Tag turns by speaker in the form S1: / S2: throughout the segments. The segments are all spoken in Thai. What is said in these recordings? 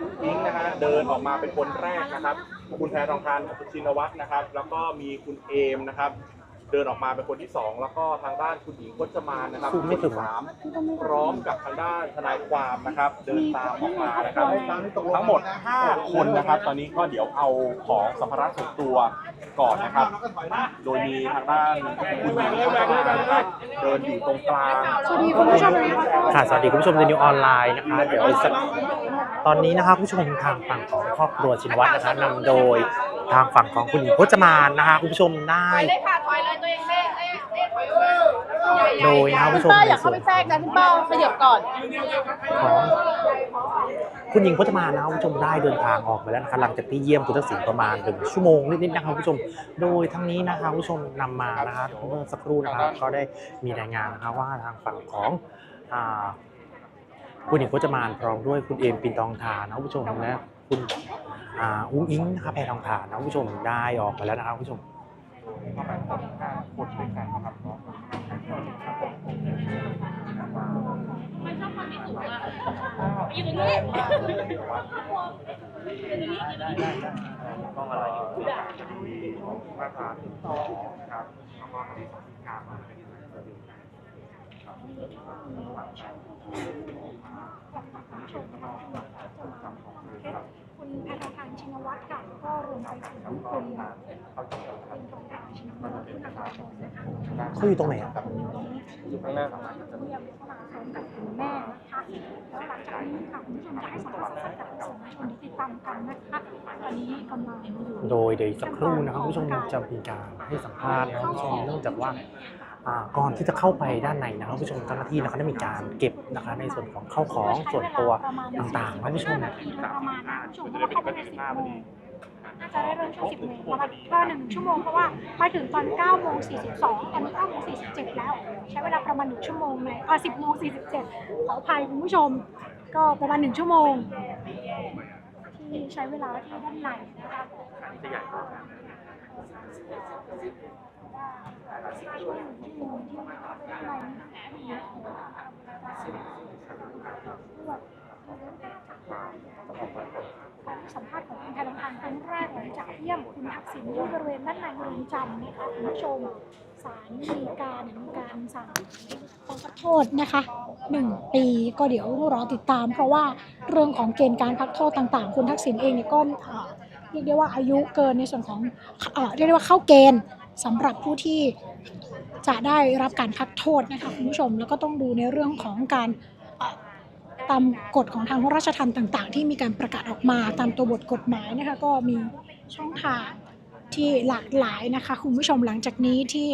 S1: คุณอิงนะฮะเดินออกมาเป็นคนแรกนะครับ คุณแพรทองทานชินวัตรนะครับ แล้วก็มีคุณเอมนะครับ เดินออกมาเป็นคนที่สองแล้วก็ทางด้านคุณหญิงพจมานนะครับ
S2: ซูมไม่ถึง
S1: คนที่สามพร้อมกับทางด้านทนายความนะครับ เดินตามออกมานะครับทั้งหมด 5 คนนะครับ ตอนนี้ก็เดี๋ยวเอาของสัมภาระส่วนตัวก่อนนะครับ โดยมีทางด้านคุณหญิงพจมานนะครับเดินอยู่ตรงกลาง
S3: สวัสดีคุณผู้ชมนะคะ
S2: ค่ะสวัสดีคุณผู้ชมในนิวออนไลน์นะคะ เดี๋ยวอีกสัก ตอนนี้นะคะผู้ชมทางฝั่งของครอบครัวชินวัตรนะคะนำโดยทางฝั่งของคุณหญิงพจมานนะคะคุณผู้ชมได้
S4: ถอยเลยค่ะถอยเลยตัวเองเล่เล่เล่ถอยเลย
S2: โดยนะคะผู้ชม
S4: เป้าอ
S2: ใน
S4: ย่า
S2: ส่
S4: เข้า
S2: วน
S4: ไปแทรกนะพี่เป้าขยับก่อน
S2: ของคุณหญิงพจมานนะคะคุณผู้ชมได้เดินทางออกไปแล้วนะคะหลังจากที่เยี่ยมคุณทักษิณประมาณหนึ่งชั่วโมงนิดๆนะคะคุณผู้ชม โดยทั้งนี้นะคะคุณผู้ชมนำมานะคะเมื่อสักครู่นะคะก็ได้มีรายงานนะคะว่าทางฝั่งของอ่า คุณหญิงพจมานพร้อมด้วยคุณเอมปินทองทานนะคุณผู้ชมและคุณอ่าอุ้งอิงนะครับแพรทองทานนะคุณผู้ชมได้ออกมาแล้วนะครับคุณผู้ชม
S1: คนด้วยกันนะครับ
S4: อยู่ตรงนี้
S1: ต้องอะไรอยู่มาตราที่สองนะครับแล้วก็ที่สองที่การมาเป็นระเบียบ
S3: คุณแพทองทานชินวัตรค่ะก็รวมไปถึงคุณเป็นตรงกลางชินวัตรคุณอาภาพรนะคะ
S2: เขาอยู่ตรงไหนอะ
S1: อยู่ข้างหน้าสามารถ
S3: เรียกเข้ามาพร้อมกับคุณแม่นะคะแล้วหลังจากนี้ค่ะคุณผู้ชมจะให้สัมภาษณ์สดกับสื่อมวลชนที่ติดตามกันนะคะตอนนี้กำลังอยู่
S2: โดยเดี๋ยวอีกสักครู่นะครับคุณผู้ชมจะมีการให้สัมภาษณ์นะครับคุณผู้ชมเนื่องจากว่าอ่า ก่อนที่จะเข้าไปด้านในนะครับคุณผู้ชมเจ้าหน้าที่นะครับได้มีการเก็บนะคะในส่วนของเข้าของส่วนตัวต่างๆนะคุณผู้ชม
S3: นะประมาณนะผู้ชมเพราะว่าเข้าไปในสิบโมงน่าจะได้เริ่มช่วงสิบโมงประมาณก็หนึ่งชั่วโมงเพราะว่ามาถึงตอนเก้าโมงสี่สิบสองตอนนี้เก้าโมงสี่สิบเจ็ดแล้ว ใช้เวลาประมาณหนึ่งชั่วโมงในอ่าสิบโมงสี่สิบเจ็ดขออภัยคุณผู้ชม ก็ประมาณหนึ่งชั่วโมง ที่ใช้เวลาที่ด้านในนะคะ การสัมภาษณ์ของคุณแพทองทานครั้งแรกหลังจากเยี่ยมคุณทักษิณที่บริเวณด้านในเรือนจำนะคะคุณผู้ชมศาลมีการมีการสั่งขอโทษนะคะหนึ่งปีก็เดี๋ยวรอติดตาม เพราะว่าเรื่องของเกณฑ์การพักโทษต่างๆ คุณทักษิณเองเนี่ยก็เรียกได้ว่าอายุเกินในส่วนของเรียกได้ว่าเข้าเกณฑ์ สำหรับผู้ที่จะได้รับการพักโทษนะคะคุณผู้ชมแล้วก็ต้องดูในเรื่องของการตามกฎของทางราชทัณฑ์ต่าง ๆ ที่มีการประกาศออกมาตามตัวบทกฎหมายนะคะก็มีช่องทางที่หลากหลายนะคะคุณผู้ชมหลังจากนี้ที่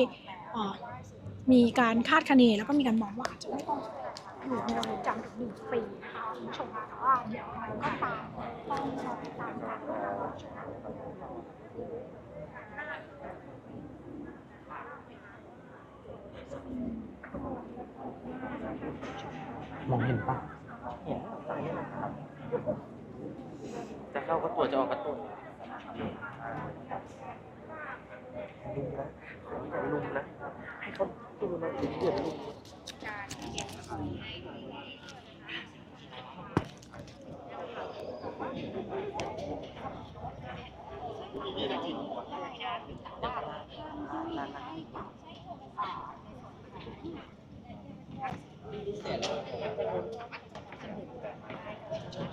S3: มีการคาดคะเนแล้วก็มีการมองว่าจะไม่ต้องอยู่ในเรือนจำถึงหนึ่งปีนะคะคุณผู้ชมแต่ว่าเดี๋ยวมันก็ตามต้อง มม
S2: องเห็นปะ
S5: เห็นสายนะครับจะเข้าก็ตรวจจะออกก็ตรวจลุมนะอย่าลุมนะ ให้เขาดูนะเดือดลุม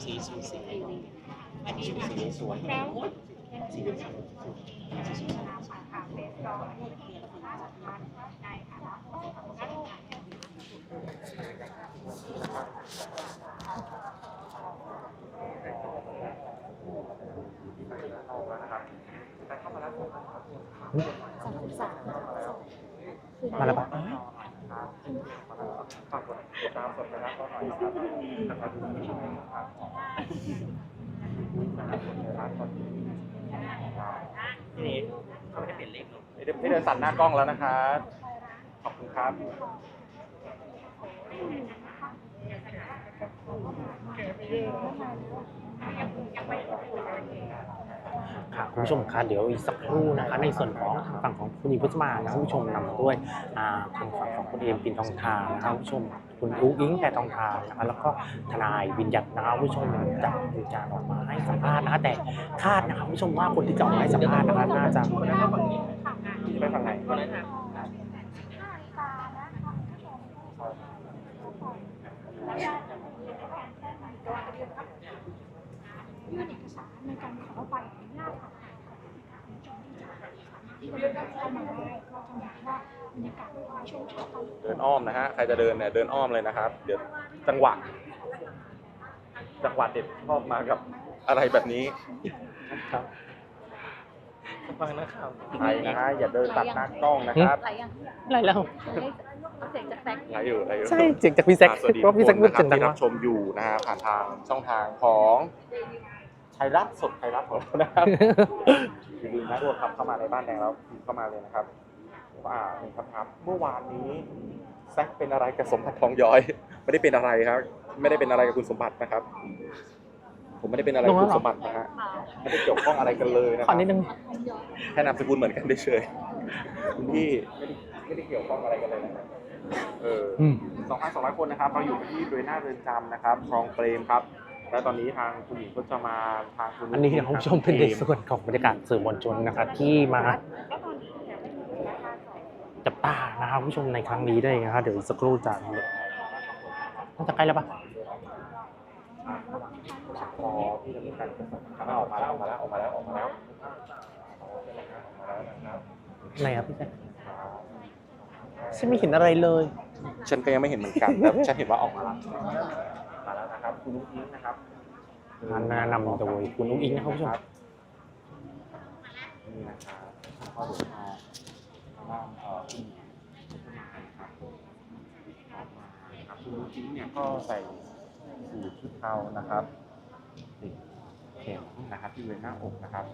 S6: สีสูสีอันนี้ค่ะสีสวยแล้วสีสวย
S2: มาแล้วปะ
S1: ฝากกดติดตามสดนะครับก็หน่อยนะครับ
S5: ทีนี้เขาไม่ได้เปลี่ยนเลขหรอก
S1: นี่เดินนี่เดินตัดหน้ากล้องแล้วนะครับขอบคุณครับ
S3: เค่ะ
S2: คุณผู้ชมคะเดี๋ยวอีกสักครู่นะคะ ในส่วนของทางฝั่งของคุณหญิงพจมานนะครับคุณผู้ชมนำมาด้วยอ่าทางฝั่งของคุณเอมปินทองทานะครับคุณผู้ชมคุณอุ้งอิงแพทองทานนะคะแล้วก็ทนายวินยัตนะครับคุณผู้ชมจะมีการออกมาให้สัมภาษณ์นะคะแต่คาดนะครับคุณผู้ชมว่าคนที่จะออกมาให้สัมภาษณ์นะคะน่าจะ
S1: ไปทางไหน
S3: ห้านาฬิกานะคะคุณผู้ชมแล้วก็ยื่นเอกสารในการขอใบอนุญาตผ่านทางของคุณผู้ชมที่จะสามารถที่จะ เดินเข้ามาได้ก็จะเห็นว่าบรรยากาศในช่วงเช้าตรู่
S1: เดินอ้อมนะฮะ ใครจะเดินเนี่ยเดินอ้อมเลยนะครับ เดี๋ยวจังหวะ จังหวะเด็ดชอบมากับอะไรแบบนี้
S2: ครับ
S1: ฟังนะครับใครนะฮะอย่าเดินตัดหน้ากล้องนะครับ
S4: ไหลยัง
S2: อะไรแล้ว
S4: เสียงจากแซก
S1: ไหลอยู่ไหลอยู่
S2: ใช่เสียงจากพี่แซค
S1: อ่าสวัสดี
S2: เพราะพี่แซค
S1: ทุ
S2: พู
S1: ก
S2: ด
S1: คน
S2: เสียง
S1: นะ
S2: ดั
S1: ครับที่รั
S2: งมาก
S1: บชมอยู่นะฮะผ่านทางช่องทางของไท ยรัฐสดไทยรัฐของเรานะครับ อย่าลืมนะทุกคนครับเข้ามาในบ้านแดงแล้วพิมพ์เข้ามาเลยนะครับว่ามีคำถามเมื่อวานนี้แซคเป็นอะไรกับสมบัติทองย้อย ไม่ได้เป็นอะไรครับ ไม่ได้เป็นอะไรกับคุณสมบัตินะครับ ผมไม่ได้เป็นอะไรกับคุณสมบัตินะฮะไม่ได้เกี่ยวข้องอะไรกันเลยนะ
S2: ข
S1: ค
S2: อ
S1: รับ
S2: นิดนึง
S1: แค่นามสกุลเหมือนกันเฉยๆคุณพี่ไม่ได้ไม่ได้เกี่ยวข้องอะไรกันเลยนะครับเออ
S2: อืม
S1: 2,200 คนนะครับ เราอยู่ที่บริเวณหน้าเรือนจำนะครับ คลองเปรมครับ และตอนนี้ทางคุณหญิงพจมานทางคุณ
S2: อันนี้นะคุณผู้ชมเป็นในส่วนของบรรยากาศสื่อมวลชนนะครับที่มาจับตานะครับคุณผู้ชมในครั้งนี้ได้นะครับเดี๋ยวอีกสักครู่จะน่าจะใกล้แล้วปะ
S1: พอที่จะมีการครับออกมาแล้วออกมาแล้วออกมาแล้วออกมาแล้วออกมาแล้วนะครับ
S2: ไหนครับพี่แซคฉันไม่เห็นอะไรเลย
S1: ฉันก็ยังไม่เห็นเหมือนกันแต่ฉันเห็นว่าออกมาแล้วมาแล้วนะ ครับคุณลูกอิงนะครับ
S2: แนะนำโดยคุณอุ้งอิงนะครับคุณผู้ชม
S1: นี่นะครับข้อดูมาว่าเอ่อคุณพจมานนะครับออกมานะครับคุณลูกอิงเนี่ยก็ใส่สูทชุดเทานะครับติดเข็มนะครับที่บริเวณหน้าอกนะครับ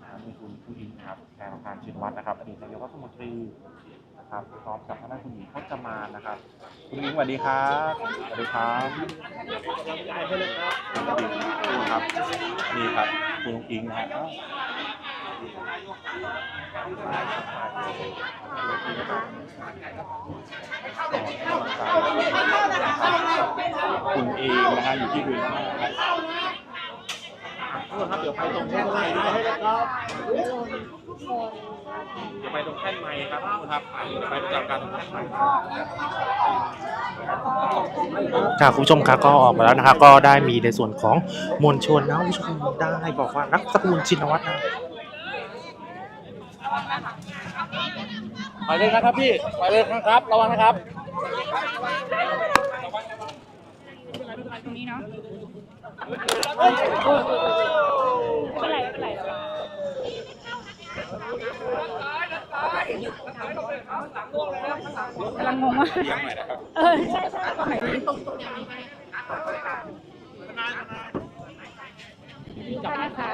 S1: นะครับมีคุณผู้หญิงนะครับแทนประธานชินวัตรนะครับอดีตนายกรัฐมนตรี นะครับพร้อมกับทางด้านคุณหญิงพจมานนะครับ คุณหญิงสวัสดีครับสวัสดีครับนี่ครับนี่ครับคุณลุงอิงนะครับคุณเองนะฮะอยู่ที่บริเวณหน้านะครับทุกคนครับเดี๋ยวไปตรงแท่นไม้ด้วยนะครับ เดี๋ยวไปตรงแท่นไม้ครับทุกคนครับเดี๋ยวไปประจำการตรงแท่นไม้
S2: ค่ะคุณผู้ชมคะก็ออกมาแล้วนะคะ ก็ได้มีในส่วนของมวลชนนะคุณผู้ชมได้บอกว่านักสกุลชินวัตรนะ
S5: ไปเลยนะครับพี่ไปเลยครับระวังนะครับ
S4: ตรงนี้เนาะไม่เป็นไรไม่เป็นไร กำลังงงว่าเออใช่ใช่ตรงไหนดีตรงตรงนี้จับนะคะ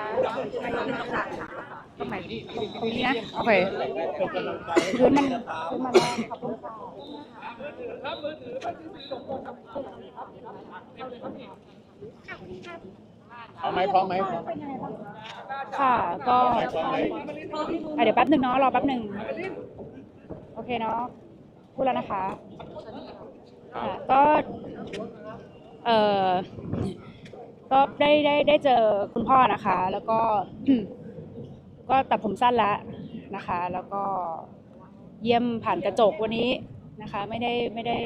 S4: ตรงไหนดีตรงนี้นะโอเคพื้นมันพื้นมันแรงขอบคุณค่ะ
S5: เอาไหมพร้อมไหม
S4: ค่ะก็อะเดี๋ยวแป๊บหนึ่งเนาะรอแป๊บหนึ่งโอเคเนาะพูดแล้วนะคะค่ะก็เอ่อก็ได้ได้ได้เจอคุณพ่อนะคะ แล้วก็ ก็ตัดผมสั้นแล้วนะคะ แล้วก็เยี่ยมผ่านกระจกวันนี้นะคะ ไม่ได้ไม่ได้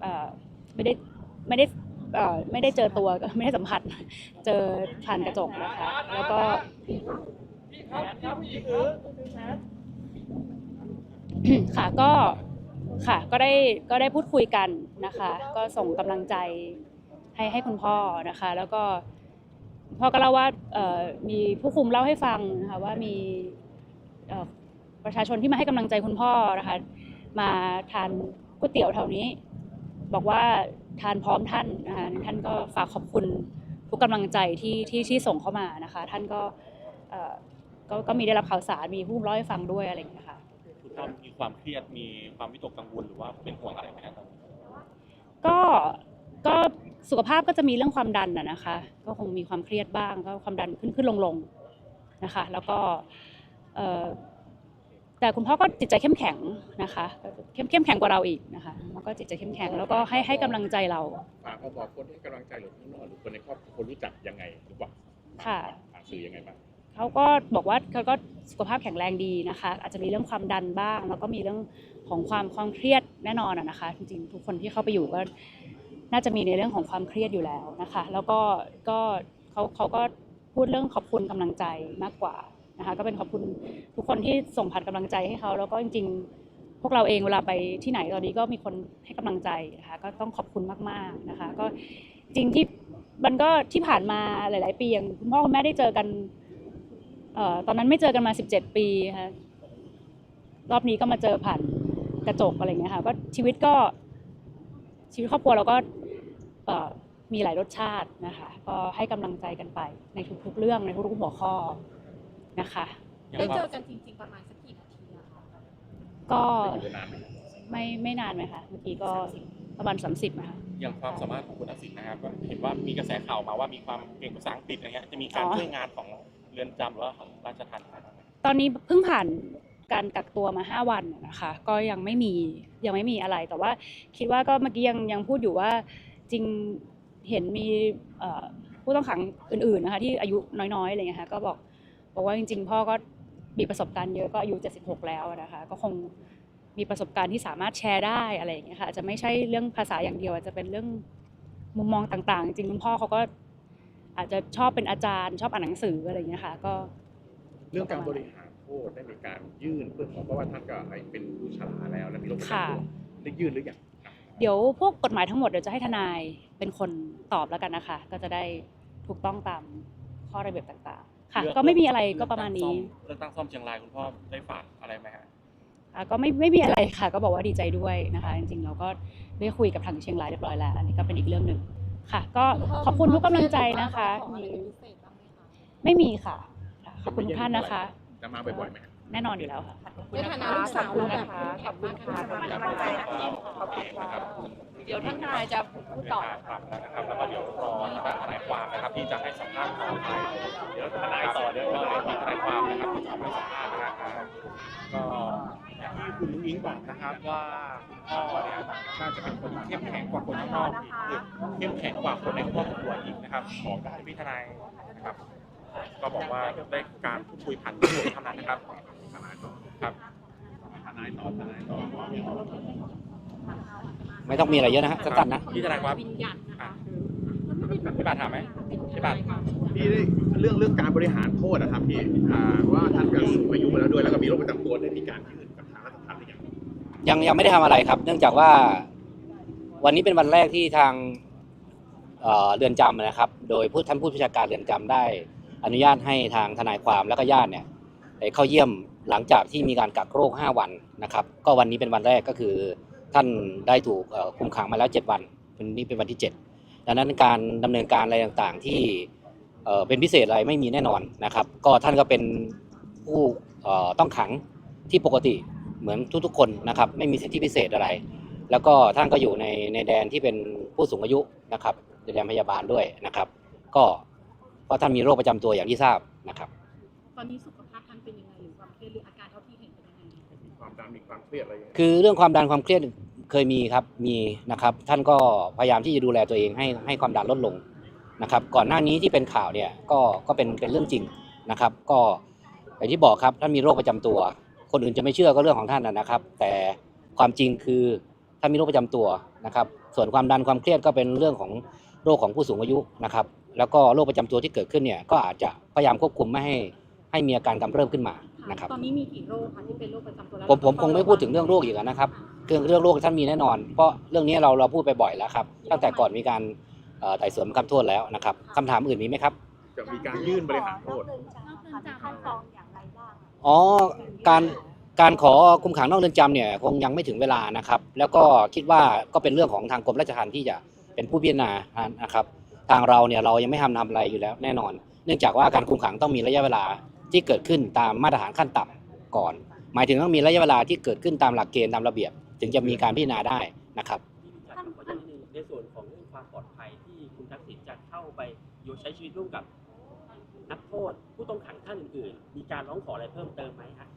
S4: เอ่อไม่ได้ไม่ได้เอ่อ ไม่ได้เจอตัวไม่ได้สัมผัส เจอผ่านกระจกนะคะ แล้วก็ค่ะก็ค่ะก็ได้ก็ได้พูดคุยกันนะคะ ก็ส่งกำลังใจให้ให้คุณพ่อนะคะ แล้วก็พ่อก็เล่าว่าเอ่อมีผู้คุมเล่าให้ฟังนะคะว่ามีเอ่อประชาชนที่มาให้กำลังใจคุณพ่อนะคะ มาทานก๋วยเตี๋ยวแถวนี้ บอกว่าทานพร้อมท่านนะคะท่านก็ฝากขอบคุณทุกกำลังใจที่ที่ที่ส่งเข้ามานะคะ ท่านก็เอ่อก็ก็มีได้รับข่าวสารมีผู้เล่าให้ฟังด้วยอะไรอย่างเงี้ยค่ะ
S1: คุณพ่อมีความเครียดมีความวิตกกังวลหรือว่าเป็นห่วงอะไรไหมครับตอนนี้
S4: ก็ก็สุขภาพก็จะมีเรื่องความดันอะนะคะ ก็คงมีความเครียดบ้างก็ความดันขึ้นขึ้นลงลงๆนะคะ แล้วก็เอ่อ แต่คุณพ่อก็จิตใจเข้มแข็งนะคะเข้มเข้มแข็งกว่าเราอีกนะคะแล้วก็จิตใจเข้มแข็งแล้วก็ให้ให้กำลังใจเรา
S2: ฝากเอาบอกคนให้กำลังใจหรือข้างนอกหรือคนในครอบครัวคนรู้จักยังไงหรือว่า
S4: ค่ะ
S2: ผ่านสื่อยังไงบ้าง
S4: เขาก็บอกว่าเขาก็สุขภาพแข็งแรงดีนะคะ อาจจะมีเรื่องความดันบ้าง แล้วก็มีเรื่องของความความเครียดแน่นอนอะนะคะ จริงๆทุกคนที่เข้าไปอยู่ก็น่าจะมีในเรื่องของความเครียดอยู่แล้วนะคะ แล้วก็ก็เขาเขาก็พูดเรื่องขอบคุณกำลังใจมากกว่า นะคะก็เป็นขอบคุณทุกคนที่ส่งผ่านกำลังใจให้เขาแล้วก็จริง ๆ พวกเราเองเวลาไปที่ไหนตอนนี้ก็มีคนให้กำลังใจนะคะก็ต้องขอบคุณมากๆนะคะ ก็จริงที่มันก็ที่ผ่านมาหลาย ๆ ปีอย่างคุณพ่อคุณแม่ได้เจอกันเอ่อตอนนั้นไม่เจอกันมา 17 ปีค่ะรอบนี้ก็มาเจอผ่านกระจกอะไรเงี้ยค่ะก็ชีวิตก็ชีวิตครอบครัวเราก็เอ่อมีหลายรสชาตินะคะก็ให้กำลังใจกันไปในทุกๆเรื่องในทุกๆหัวข้อ นะคะ
S7: ได้เจอกันจริงๆ ประมาณสักกี่นาทีอะคะ
S4: ก็
S2: อยู่นานไหม
S4: ไม่ไม่นานไหมคะเมื่อกี้ก็ประมาณ30นะคะ
S1: อย่างความสามารถของคุณทักษิณนะครับก็เห็นว่ามีกระแสข่าวมาว่ามีความเก่งภาษาอังกฤษอะไรเงี้ยจะมีการ
S4: อ๋อ
S1: ช่วยงานของเรือนจำหรือว่าของราชทัณฑ์อะไรบ้างไหม
S4: ตอนนี้เพิ่งผ่านการกักตัวมา 5 วันนะคะ ก็ยังไม่มียังไม่มีอะไร แต่ว่าคิดว่าก็เมื่อกี้ยังยังพูดอยู่ว่าจริงเห็นมีเอ่อผู้ต้องขังอื่นๆนะคะที่อายุน้อยๆอะไรเงี้ยค่ะก็บอก บอกว่าจริง ๆ พ่อก็มีประสบการณ์เยอะก็อายุ 76 แล้วนะคะก็คงมีประสบการณ์ที่สามารถแชร์ได้อะไรอย่างเงี้ยค่ะอาจจะไม่ใช่เรื่องภาษาอย่างเดียวอาจจะเป็นเรื่องมุมมองต่างๆ จริงๆคุณพ่อเขาก็อาจจะชอบเป็นอาจารย์ชอบอ่านหนังสืออะไรอย่างเงี้ยค่ะก็
S2: เรื่องการบริหารโทษได้มีการยื่นเพื่อขอเพราะว่าท่านก็เป็นผู้ชราแล้วและมีโรคประจำตัวได้ยื่นหรือยังครับ
S4: เดี๋ยวพวกกฎหมายทั้งหมดเดี๋ยวจะให้ทนายเป็นคนตอบแล้วกันนะคะ ก็จะได้ถูกต้องตามข้อระเบียบต่างๆ ค่ะ
S1: เรื่อง
S4: ก็ไม่มีอะไรก็ประมาณนี้
S1: เรื่องตั้งซ่อมเชียงรายคุณพ่อได้ฝากอะไรไหมฮะ
S4: ค่ะก็ไม่ไม่มีอะไรค่ะ ก็บอกว่าดีใจด้วยนะคะ จริงๆเราก็ได้คุยกับทางเชียงรายเรียบร้อยแล้วอันนี้ก็เป็นอีกเรื่องหนึ่งค่ะ ก็ขอบคุณทุกกำลังใจนะคะ
S7: ขออะไรเป็นพิเศษบ้างไหมคะ
S4: ไม่มีค่ะค่ะ ขอบคุณทุกท่านนะคะ
S2: จะมาบ่อยๆไหม
S4: แน่นอนอยู่แล้วค่ะ
S7: ในฐานะลูกสาวเราแบบขอบคุณค่ะขอบคุณมากค่ะ ขอบคุณค่ะ เดี๋ยวท่านทนายจะพูดต่อ
S1: ครับนะครับแล้วก็เดี๋ยวรอนะครับทนายความนะครับที่จะให้สัมภาษณ์ต่อไปเดี๋ยวทนายต่อเดี๋ยวก็มีทนายความนะครับที่จะให้สัมภาษณ์นะครับก็อย่างที่คุณลุงอิงบอกนะครับว่าคุณพ่อเนี่ยน่าจะเป็นคนที่เข้มแข็งกว่าคนข้างนอกอีกเข้มแข็งกว่าคนในครอบครัวอีกนะครับขอได้พี่ทนายนะครับ ก็บอกว่าได้การพูดคุยผ่านตำรวจเท่านั้นนะครับครับทนายต่อทนายต่อ
S8: ไม่ต้องมีอะไรเยอะนะฮะสั้นๆนะ
S1: พี่ทนายความ
S7: วิญญาณนะคะ
S1: พี่บาทถามไหมพี่บาท
S2: พี่ได้เรื่องเรื่องการบริหารโทษนะครับพี่อ่าว่าท่านก็สูงอายุมาแล้วด้วยแล้วก็มีโรคประจำตัวได้มีการยื่นกับทางรัฐทัณฑ์หรือยัง
S8: ยังยังไม่ได้ทำอะไรครับ เนื่องจากว่าวันนี้เป็นวันแรกที่ทางเอ่อเรือนจำนะครับ โดยผู้ท่านผู้บัญชาการเรือนจำได้ อนุญาตให้ทางทนายความและก็ญาติเนี่ยได้เข้าเยี่ยมหลังจากที่มีการกักโรค 5 วันนะครับ ก็วันนี้เป็นวันแรกก็คือ ท่านได้ถูกคุมขังมาแล้ว 7 วันวันนี้เป็นวันที่ 7 ดังนั้นการดำเนินการอะไรต่างๆ ที่เป็นพิเศษอะไรไม่มีแน่นอนนะครับ ก็ท่านก็เป็นผู้ต้องขังที่ปกติเหมือนทุกๆ คนนะครับ ไม่มีสิทธิพิเศษอะไร แล้วก็ท่านก็อยู่ในในแดนที่เป็นผู้สูงอายุนะครับในแดนพยาบาลด้วยนะครับ ก็เพราะท่านมีโรคประจำตัวอย่างที่ทราบนะครับ
S7: ตอนนี้สุข มีค
S2: วามเครียดอะไร
S8: คือเรื่องความดันความเครียดเคยมีครับมีนะครับ ท่านก็พยายามที่จะดูแลตัวเองให้ให้ความดันลดลงนะครับ ก่อนหน้านี้ที่เป็นข่าวเนี่ยก็ก็เป็นเป็นเรื่องจริงนะครับ ก็อย่างที่บอกครับท่านมีโรคประจำตัว คนอื่นจะไม่เชื่อก็เรื่องของท่านนะนะครับ แต่ความจริงคือท่านมีโรคประจำตัวนะครับ ส่วนความดันความเครียดก็เป็นเรื่องของโรคของผู้สูงอายุนะครับ แล้วก็โรคประจำตัวที่เกิดขึ้นเนี่ยก็อาจจะพยายามควบคุมไม่ให้ให้มีอาการกำเริบขึ้นมา นะครับ
S7: ตอนนี้มีกี่โรคคะที่เป็นโรคประจำตัวแล้ว
S8: ผมผมคงไม่พูดถึงเรื่องโรคอีกแล้วนะครับเรื่องเรื่องโรคท่านมีแน่นอน เพราะเรื่องนี้เราเราพูดไปบ่อยแล้วครับตั้งแต่ก่อนมีการเอ่อไต่สวนบังคับโทษแล้วนะครับคำถามอื่นมีไหมครับ
S2: จะมีการยื่นบริหารโทษ
S9: ขั้นตอนอย่างไรบ้าง
S8: อ๋อการการขอคุมขังนอกเรือนจำเนี่ยคงยังไม่ถึงเวลานะครับ แล้วก็คิดว่าก็เป็นเรื่องของทางกรมราชทัณฑ์ที่จะเป็นผู้พิจารณานะครับ ทางเราเนี่ยเรายังไม่ทำทำอะไรอยู่แล้วแน่นอน เนื่องจากว่าการคุมขังต้องมีระยะเวลา ที่เกิดขึ้นตามมาตรฐานขั้นต่ำก่อน หมายถึงต้องมีระยะเวลาที่เกิดขึ้นตามหลักเกณฑ์ตามระเบียบ ถึงจะมีการพิจารณาได้นะครับ
S9: ถ้า
S10: ขออนุญาตนิดนึงในส่วนของเรื่องความปลอดภัยที่คุณทักษิณจะเข้าไปอยู่ใช้ชีวิตร่วมกับนักโทษผู้ต้องขังท่านอื่นๆมีการร้องขออะไรเพิ่มเติมไหมฮะ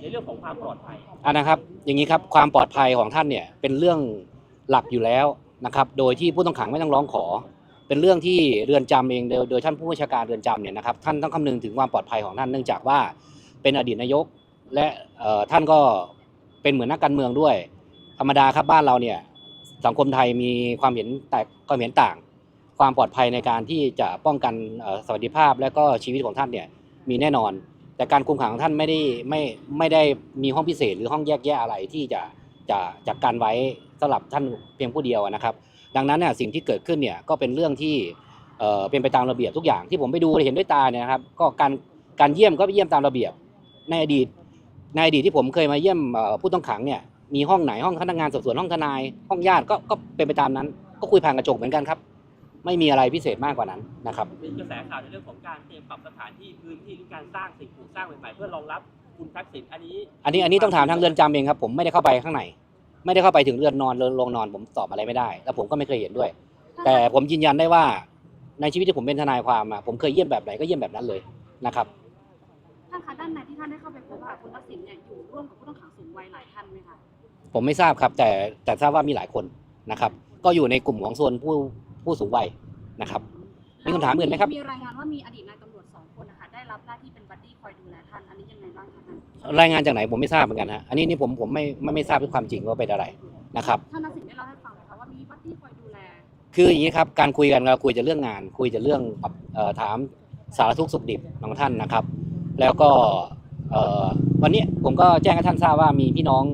S10: ในเรื่องของความปลอดภัย
S8: อะนะครับ อย่างนี้ครับความปลอดภัยของท่านเนี่ยเป็นเรื่องหลักอยู่แล้วนะครับ โดยที่ผู้ต้องขังไม่ต้องร้องขอ เป็นเรื่องที่เรือนจำเองโดยโดยท่านผู้บัญชาการเรือนจำเนี่ยนะครับท่านต้องคำนึงถึงความปลอดภัยของท่านเนื่องจากว่าเป็นอดีตนายก และท่านก็เป็นเหมือนนักการเมืองด้วย ธรรมดาครับบ้านเราเนี่ยสังคมไทยมีความเห็นแตกความเห็นต่าง ความปลอดภัยในการที่จะป้องกันสวัสดิภาพและก็ชีวิตของท่านเนี่ยมีแน่นอน แต่การคุมขังของท่านไม่ได้ไม่ไม่ได้มีห้องพิเศษหรือห้องแยกแยะอะไรที่จะจะจัดการไว้สำหรับท่านเพียงผู้เดียวนะครับ ดังนั้นเนี่ยสิ่งที่เกิดขึ้นเนี่ยก็เป็นเรื่องที่เอ่อเป็นไปตามระเบียบทุกอย่างที่ผมไปดูเห็นด้วยตาเนี่ยนะครับก็การการเยี่ยมก็ไปเยี่ยมตามระเบียบ ในอดีตในอดีตที่ผมเคยมาเยี่ยมเอ่อผู้ต้องขังเนี่ยมีห้องไหนห้องพนักงานสอบสวนห้องทนาย ห้องญาติก็ก็เป็นไปตามนั้น ก็คุยผ่านกระจกเหมือนกันครับ ไม่มีอะไรพิเศษมากกว่านั้นนะครับ
S10: มีกระแสข่าวในเรื่องของการเตรียมปรับสถานที่พื้นที่หรือการสร้างสิ่งปลูกสร้างใหม่ๆเพื่อรองรับคุณทักษิณอันนี้
S8: อันนี้อันนี้ต้องถามทางเรือนจำเองครับผมไม่ได้เข้าไปข้างใน ไม่ได้เข้าไปถึงเรือนนอนเรือนโรงนอนผมตอบอะไรไม่ได้ แล้วผมก็ไม่เคยเห็นด้วย แต่ผมยืนยันได้ว่าในชีวิตที่ผมเป็นทนายความอะผมเคยเยี่ยมแบบไหนก็เยี่ยมแบบนั้นเลยนะครับ
S11: ท่านคะด้านในที่ท่านได้เข้าไปพบค่ะคุณทักษิณเนี่ยอยู่ร่วมกับผู้ต้องขังสูงวัยหลายท่านไหมคะ
S8: ผมไม่ทราบครับ แต่แต่ทราบว่ามีหลายคนนะครับ ก็อยู่ในกลุ่มของโซนผู้ผู้สูงวัยนะครับ มีคำถามอื่นไหมครับ
S11: มีรายงานว่ามีอดีตนายตำรวจสองคนนะคะได้รับหน้าที่เป็นบัดดี้คอยดูแลท่าน อันนี้ยังไงบ้างคะท่าน
S8: รายงานจากไหนผมไม่ทราบเหมือนกันฮะอันนี้นี่ผมผมไม่ไม่ไม่ทราบด้วยความจริงว่าเป็นอะไรนะครับ
S11: ท่านทักษิณได้เล่าให้ฟังไหมคะว่ามีบัดดี้คอยดูแล
S8: คืออย่างนี้ครับการคุยกันเราคุยจะเรื่องงาน คุยจะเรื่องปรับเอ่อถามสารทุกข์สุขดิบของท่านนะครับ แล้วก็เอ่อวันนี้ผมก็แจ้งให้ท่านทราบว่ามีพี่น้อง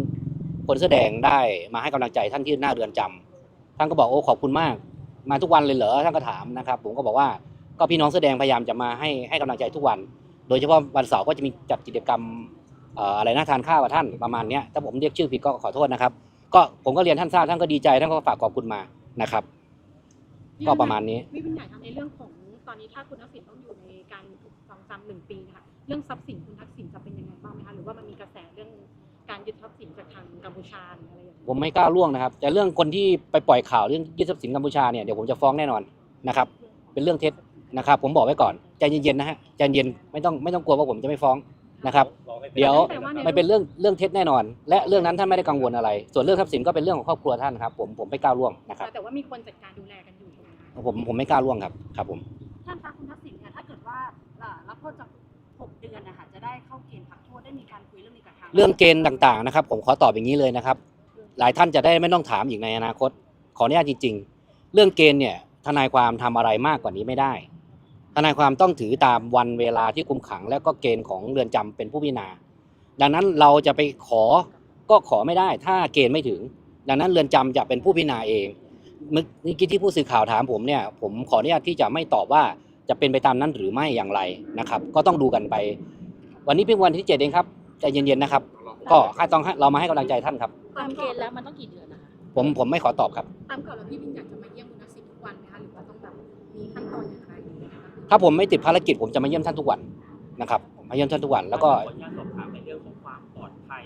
S8: คนเสื้อแดงได้มาให้กำลังใจท่านที่หน้าเรือนจำท่านก็บอกโอ้ขอบคุณมาก มาทุกวันเลยเหรอท่านก็ถามนะครับ ผมก็บอกว่าก็พี่น้องเสื้อแดงพยายามจะมาให้ให้กำลังใจทุกวัน โดยเฉพาะวันเสาร์ก็จะมีจัดกิจกรรมเอ่ออะไรนะทานข้าวกับท่านประมาณเนี้ยถ้าผมเรียกชื่อผิดก็ขอโทษนะครับ ก็ผมก็เรียนท่านทราบท่านก็ดีใจท่านก็ฝากขอบคุณมานะครับ ก็ประมาณนี้
S7: วิวินใหญ่ทำในเรื่องของตอนนี้ถ้าคุณทักษิณต้องอยู่ในการถูกจองจำหนึ่งปีนะคะเรื่องทรัพย์สินคุณทักษิณจะเป็นยังไงบ้างไหมคะหรือว่ามันมีกระแสเรื่องการยึดทรัพย์สินจากทางกัมพูชาหรืออะไรอย่างเงี้ย
S8: ผมไม่กล้าล่วงนะครับ แต่เรื่องคนที่ไปปล่อยข่าวเรื่องยึดทรัพย์สินกัมพูชาเนี่ยเดี๋ยวผมจะฟ้องแน่นอนนะครับ เป็นเรื่องเท็จนะครับ ผมบอกไว้ก่อนใจเย็นๆนะฮะใจเย็นไม่ต้องไม่ต้องกลัวว่าผมจะไม่ฟ้อง นะครับ เดี๋ยวมันเป็นเรื่องเรื่องเท็จแน่นอน และเรื่องนั้นท่านไม่ได้กังวลอะไร ส่วนเรื่องทรัพย์สินก็เป็นเรื่องของครอบครัวท่านครับ ผมผมไม่กล้าล่วงนะครับ
S7: แต่ว่ามีคนจัดการดูแลกันอยู่ถูกไหมคะ
S8: ผมผมไม่กล้าล่วงครับครับผม
S11: ท่านคะคุณทักษิณเนี่ยถ้าเกิดว่าเอ่อรับโทษจำคุกหกเดือนนะคะจะได้เข้าเกณฑ์พักโทษได้มีการคุยเรื่องนี้กับทาง
S8: เรื่องเกณฑ์ต่างๆนะครับ ผมขอตอบอย่างนี้เลยนะครับ หลายท่านจะได้ไม่ต้องถามอีกในอนาคต ขออนุญาตจริง ๆ เรื่องเกณฑ์เนี่ยทนายความทำอะไรมากกว่านี้ไม่ได้ ทนายความต้องถือตามวันเวลาที่คุมขัง และก็เกณฑ์ของเรือนจำเป็นผู้พิจารณา ดังนั้นเราจะไปขอก็ขอไม่ได้ ถ้าเกณฑ์ไม่ถึง ดังนั้นเรือนจำจะเป็นผู้พิจารณาเอง เมื่อกี้ที่ผู้สื่อข่าวถามผมเนี่ยผมขออนุญาตที่จะไม่ตอบว่าจะเป็นไปตามนั้นหรือไม่อย่างไรนะครับ ก็ต้องดูกันไป วันนี้เป็นวันที่เจ็ดเองครับใจเย็นๆนะครับ ก็ให้ต้องให้เรามาให้กำลังใจท่านครับ
S7: ตามเกณฑ์แล้วมันต้องกี่เดือนนะคะ
S8: ผมผมไม่ขอตอบครับ
S7: ตามก่อนแล้วพี่วินอยา
S8: ถ้าผมไม่ติดภารกิจผมจะมาเยี่ยมท่านทุกวันนะครับมาเยี่ยมท่านทุกวัน แล้วก็
S10: ขออนุญาตสอบถามในเรื่องของความปลอดภัย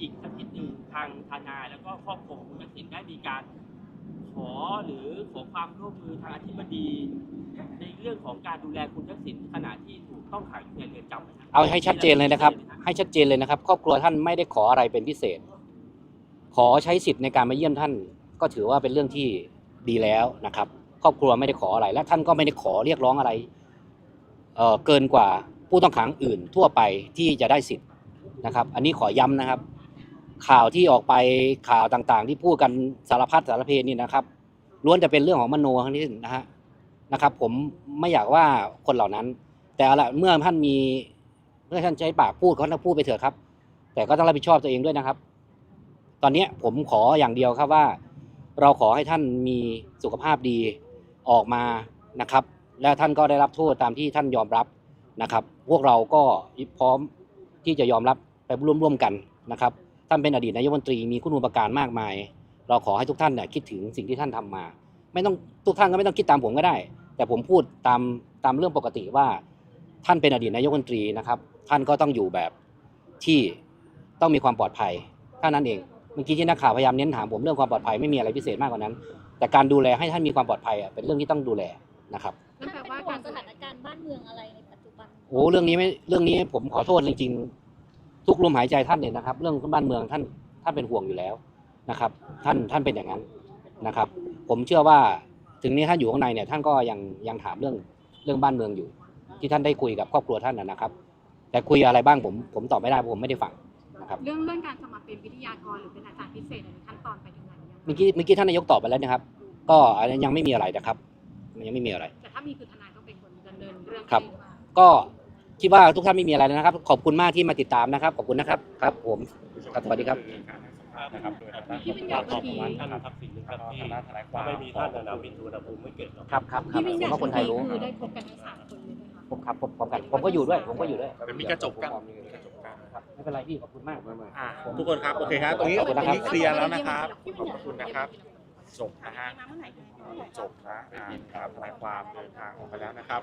S10: อีกสักนิดหนึ่งทางทนายแล้วก็ครอบครัวของคุณทักษิณได้มีการขอหรือขอความร่วมมือทางอธิบดี ในเรื่องของการดูแลคุณทักษิณขณะที่ถูกต้องขังอยู่ในเรือนจำไหมครับ
S8: เอาให้ชัดเจนเลยนะครับ ให้ชัดเจนเลยนะครับ ครอบครัวท่านไม่ได้ขออะไรเป็นพิเศษ ขอใช้สิทธิ์ในการมาเยี่ยมท่าน ก็ถือว่าเป็นเรื่องที่ดีแล้วนะครับ ครอบครัวไม่ได้ขออะไรและท่านก็ไม่ได้ขอเรียกร้องอะไร เกินกว่าผู้ต้องขังอื่นทั่วไปที่จะได้สิทธิ์นะครับ อันนี้ขอย้ำนะครับ ข่าวที่ออกไปข่าวต่างๆ ที่พูดกันสารพัดสารเพนี่นะครับล้วนแต่เป็นเรื่องของมโนทั้งนี้นะฮะนะครับ ผมไม่อยากว่าคนเหล่านั้น แต่อาละเมื่อท่านมีเมื่อท่านใช้ปากพูดก็ต้องพูดไปเถอะครับ แต่ก็ต้องรับผิดชอบตัวเองด้วยนะครับ ตอนนี้ผมขออย่างเดียวครับว่า เราขอให้ท่านมีสุขภาพดีออกมานะครับ แล้วท่านก็ได้รับโทษตามที่ท่านยอมรับนะครับ พวกเราก็พร้อมที่จะยอมรับไปร่วมๆกันนะครับท่านเป็นอดีตนายกรัฐมนตรีมีคุณูปการมากมาย เราขอให้ทุกท่านเนี่ยคิดถึงสิ่งที่ท่านทำมา ไม่ต้องทุกท่านก็ไม่ต้องคิดตามผมก็ได้ แต่ผมพูดตามตามเรื่องปกติว่า ท่านเป็นอดีตนายกรัฐมนตรีนะครับ ท่านก็ต้องอยู่แบบที่ต้องมีความปลอดภัยท่านั้นเองเมื่อกี้ที่นักข่าวพยายามเน้นถามผมเรื่องความปลอดภัยไม่มีอะไรพิเศษมากกว่านั้น แต่การดูแลให้ท่านมีความปลอดภัยเป็นเรื่องที่ต้องดูแลนะครับ
S3: เมืองอะไรในปัจจุบัน
S8: โอ้เรื่องนี้ไม่เรื่องนี้ผมขอโทษจริงๆ ทุกลมหายใจท่านเนี่ยนะครับ เรื่องบ้านเมืองท่านท่านเป็นห่วงอยู่แล้วนะครับ ท่านท่านเป็นอย่างนั้นนะครับ ผมเชื่อว่าถึงนี้ท่านอยู่ข้างในเนี่ยท่านก็ยังยังถามเรื่องเรื่องบ้านเมืองอยู่ ที่ท่านได้คุยกับครอบครัวท่านนะนะครับ แต่คุยอะไรบ้างผมผมตอบไม่ได้เพราะผมไม่ได้ฟังนะครับ
S7: เรื่องเรื่องการสมัครเป็นวิทยากรหรือเป็นอาจารย์พิเศษอันนี้ขั้นตอนไปถึงไหนยัง
S8: เมื่อกี้เมื่อกี้ท่านนายกตอบไปแล้วนะครับ ก็อันนี้ยังไม่มีอะไรนะครับ ยังไม่มีอะไร
S7: แต่ถ้ามีคือทนายต้องเป็นคน
S8: ครับ
S7: เองว่า
S8: ก็คิดว่าทุกท่านไม่มีอะไรแล้วนะครับ ขอบคุณมากที่มาติดตามนะครับ ขอบคุณนะครับ ครับผมครับสวัสดีครับ
S1: นะครับโดยทางด้าน
S7: ที่เป็นอย่างเมื่อกี้
S1: ท่านทักษิณนะครับที่ทนายความ
S10: ไม่มีท่านนะนะวินทูนภูมิไม่เกิดหรอก
S8: ครับครับครับ
S7: ที่เป็น
S8: ผ
S7: อ
S8: ม
S7: ย่าง
S8: ว่าคนไทยรู้
S7: คือได้พบกันทั้งสามคนเลยไหมคะ
S8: ผมครับผมพร้อมกันผมก็อยู่ด้วย ผมก็อยู่ด้วย
S1: เดี๋ยวมีกระจกกั้นมีกระจกกั้น
S8: ครับไม่เป็นไรพี่ขอบคุณมาก
S1: อะทุกคนครับโอเคครับตรงนี้
S8: ขอบคุณ
S1: ตร
S8: นะ
S1: ง
S8: ครับ
S1: นี้เคลียร์แล้วนะครับขอบคุณนะครับจบนะฮะจบนะอ่าครับทนายความเดินทางออกไปแล้วนะครับ